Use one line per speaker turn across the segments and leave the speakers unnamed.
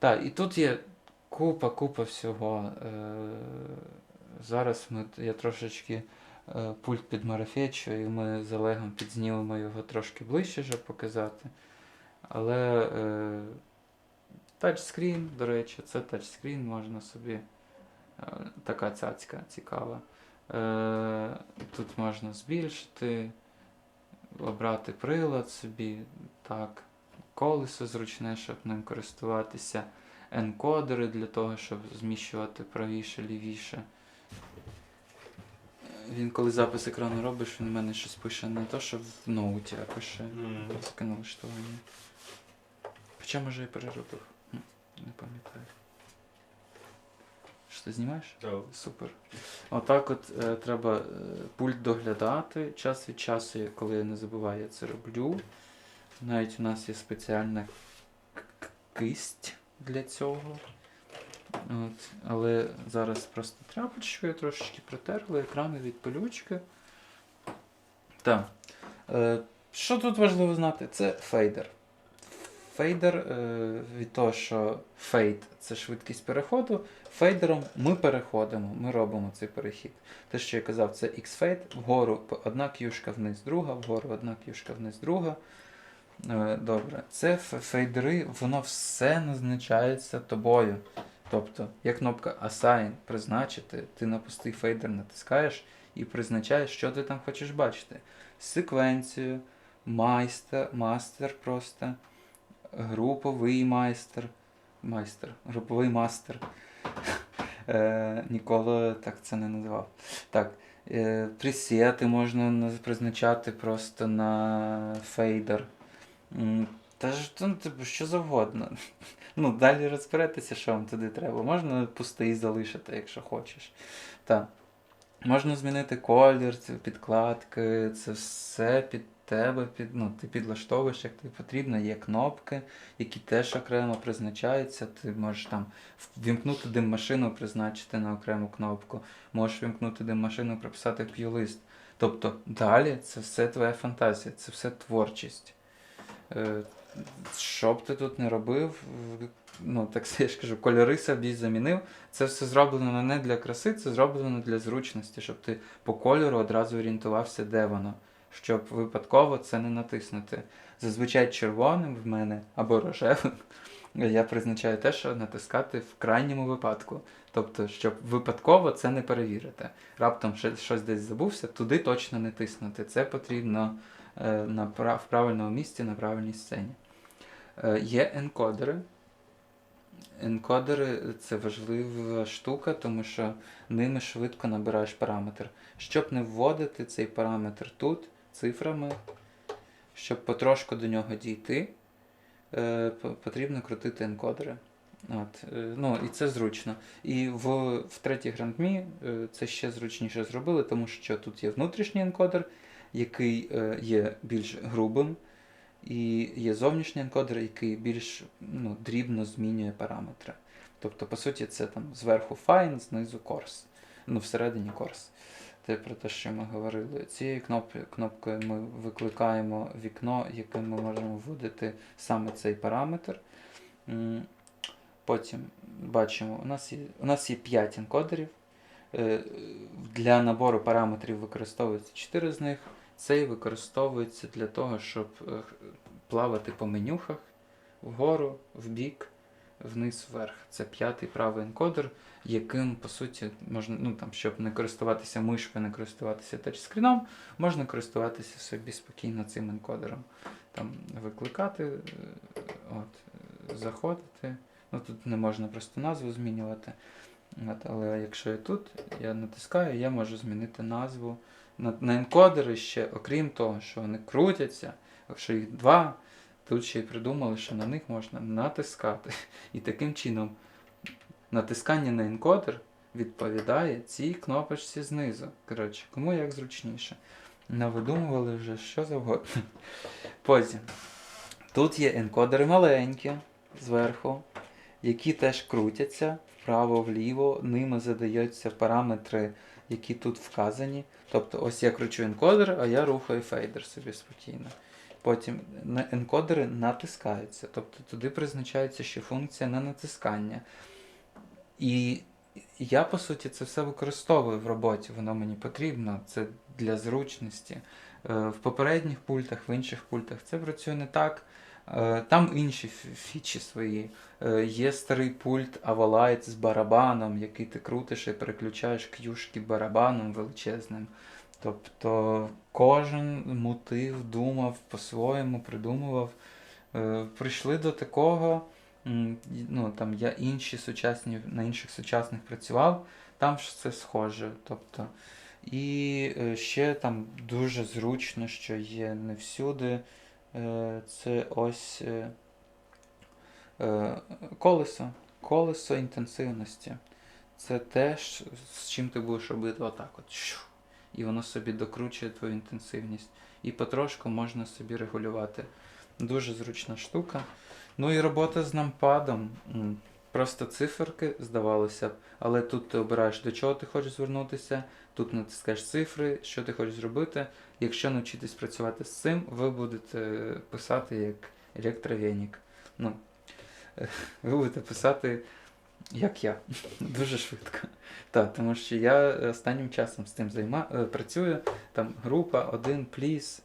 Так, і тут є купа, купа всього. Е, зараз ми, я трошечки е, пульт підмарафечу, і ми з Олегом підзнімемо його трошки ближче, щоб показати. Але е, тачскрін, до речі, це тачскрін, можна собі. е, Така цяцька цікава. Е, тут можна збільшити, обрати прилад собі, так, колесо зручне, щоб ним користуватися, енкодери для того, щоб зміщувати правіше, лівіше. Він коли запис екрану робиш, він в мене щось пише не то, що в ноуті, а пише таке налаштування. Хоча може і переробив. Не пам'ятаю. Що ти знімаєш? Супер. Отак от е, треба е, пульт доглядати час від часу, я- коли я не забуваю, я це роблю. Навіть у нас є спеціальна кисть для цього. От. Але зараз просто тряпочкою трошечки притерли екрани від пилючки. Так. Е, що тут важливо знати? Це фейдер. Фейдер е, від того, що фейд це швидкість переходу. Фейдером ми переходимо, ми робимо цей перехід. Те, що я казав, це X-фейд, вгору одна к'юшка вниз, друга, вгору одна к'юшка вниз, друга. Е, Добре, це фейдери, воно все назначається тобою. Тобто, є кнопка Assign призначити, ти на пустий фейдер натискаєш і призначаєш, що ти там хочеш бачити. Секвенцію, майстер, мастер просто, груповий майстер, майстер, груповий мастер. Е, ніколи так це не називав. Так, е, пресети можна призначати просто на фейдер. Та ж ну, типу, що завгодно. Ну, далі розберетеся, що вам туди треба. Можна пустий залишити, якщо хочеш. Так. Можна змінити колір, це підкладки, це все під тебе, під, ну, ти підлаштовуєш, як тобі потрібно. Є кнопки, які теж окремо призначаються. Ти можеш там вімкнути дим-машину, призначити на окрему кнопку. Можеш вімкнути дим-машину, прописати п'ю-лист. Тобто далі це все твоя фантазія, це все творчість. Е, Що б ти тут не робив, ну так я ж кажу, кольори собі замінив. Це все зроблено не для краси, це зроблено для зручності, щоб ти по кольору одразу орієнтувався, де воно, щоб випадково це не натиснути. Зазвичай червоним в мене або рожевим. Я призначаю те, що натискати в крайньому випадку. Тобто, щоб випадково це не перевірити. Раптом щось десь забувся, туди точно не тиснути. Це потрібно на, пра- в правильному місці, на правильній сцені. Е, є енкодери. Енкодери це важлива штука, тому що ними швидко набираєш параметр. Щоб не вводити цей параметр тут цифрами, щоб потрошку до нього дійти, е, потрібно крутити енкодери. От, е, ну, і це зручно. І в, в третій грандмі е, це ще зручніше зробили, тому що тут є внутрішній енкодер, який е, є більш грубим, і є зовнішній енкодер, який більш ну, дрібно змінює параметри. Тобто, по суті, це там зверху fine, знизу coarse. Ну, всередині coarse. Це про те, що ми говорили. Цією кноп- кнопкою ми викликаємо вікно, яким ми можемо вводити саме цей параметр. Потім бачимо, у нас є, у нас є 5 енкодерів. Е, Для набору параметрів використовується 4 з них. Цей використовується для того, щоб е, плавати по менюхах вгору, вбік, вниз, вверх. Це п'ятий правий енкодер, яким, по суті, можна, ну там, щоб не користуватися мишкою, не користуватися тачскріном, можна користуватися собі спокійно цим енкодером. Там викликати, е, от, заходити. Ну тут не можна просто назву змінювати. От, але якщо я тут, я натискаю, я можу змінити назву. На, на енкодери ще, окрім того, що вони крутяться, якщо їх два, тут ще й придумали, що на них можна натискати. І таким чином натискання на енкодер відповідає цій кнопочці знизу. Коротше, кому як зручніше. Навидумували вже що завгодно. Потім. Тут є енкодери маленькі зверху, які теж крутяться вправо-вліво, ними задаються параметри, які тут вказані. Тобто, ось я кручу енкодер, а я рухаю фейдер собі спокійно. Потім енкодери натискаються, тобто туди призначається ще функція на натискання. І я, по суті, це все використовую в роботі, воно мені потрібно, це для зручності. Е, В попередніх пультах, в інших пультах це працює не так. Е, Там інші фічі свої. Е, Є старий пульт Avalight з барабаном, який ти крутиш і переключаєш к'юшки барабаном величезним. Тобто кожен мутив, думав по-своєму, придумував. Е, Прийшли до такого. Ну, там я інші сучасні, на інших сучасних працював, там ж це схоже. Тобто, і ще там дуже зручно, що є не всюди. Е, Це ось е, е, колесо. Колесо інтенсивності. Це те, з чим ти будеш робити отак от. І воно собі докручує твою інтенсивність. І потрошку можна собі регулювати. Дуже зручна штука. Ну і робота з нампадом. Просто циферки, здавалося б, але тут ти обираєш, до чого ти хочеш звернутися, тут натискаєш цифри, що ти хочеш зробити. Якщо навчитись працювати з цим, ви будете писати як електровенік. Ну, ви будете писати як я. Дуже швидко. Так, тому що я останнім часом з цим займа... е, працюю. Там група 1 пліс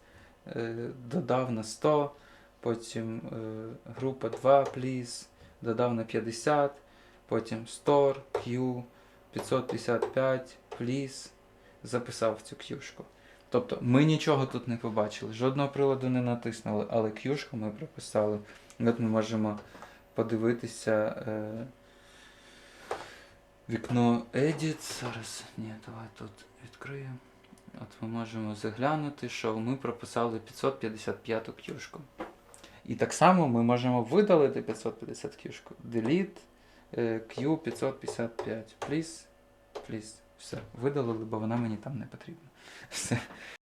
е, додав на 100, потім е, група 2 пліс додав на 50, потім store, Q, 555, пліс, записав цю к'юшку. Тобто ми нічого тут не побачили, жодного приладу не натиснули, але к'юшку ми прописали. От ми можемо подивитися е, вікно Edit. Зараз, ні, давай тут відкриємо. От ми можемо заглянути, що ми прописали 555 к'юшку. І так само ми можемо видалити 550 кішку. Delete е, Q555. Please, please. Все, видалили, бо вона мені там не потрібна. Все.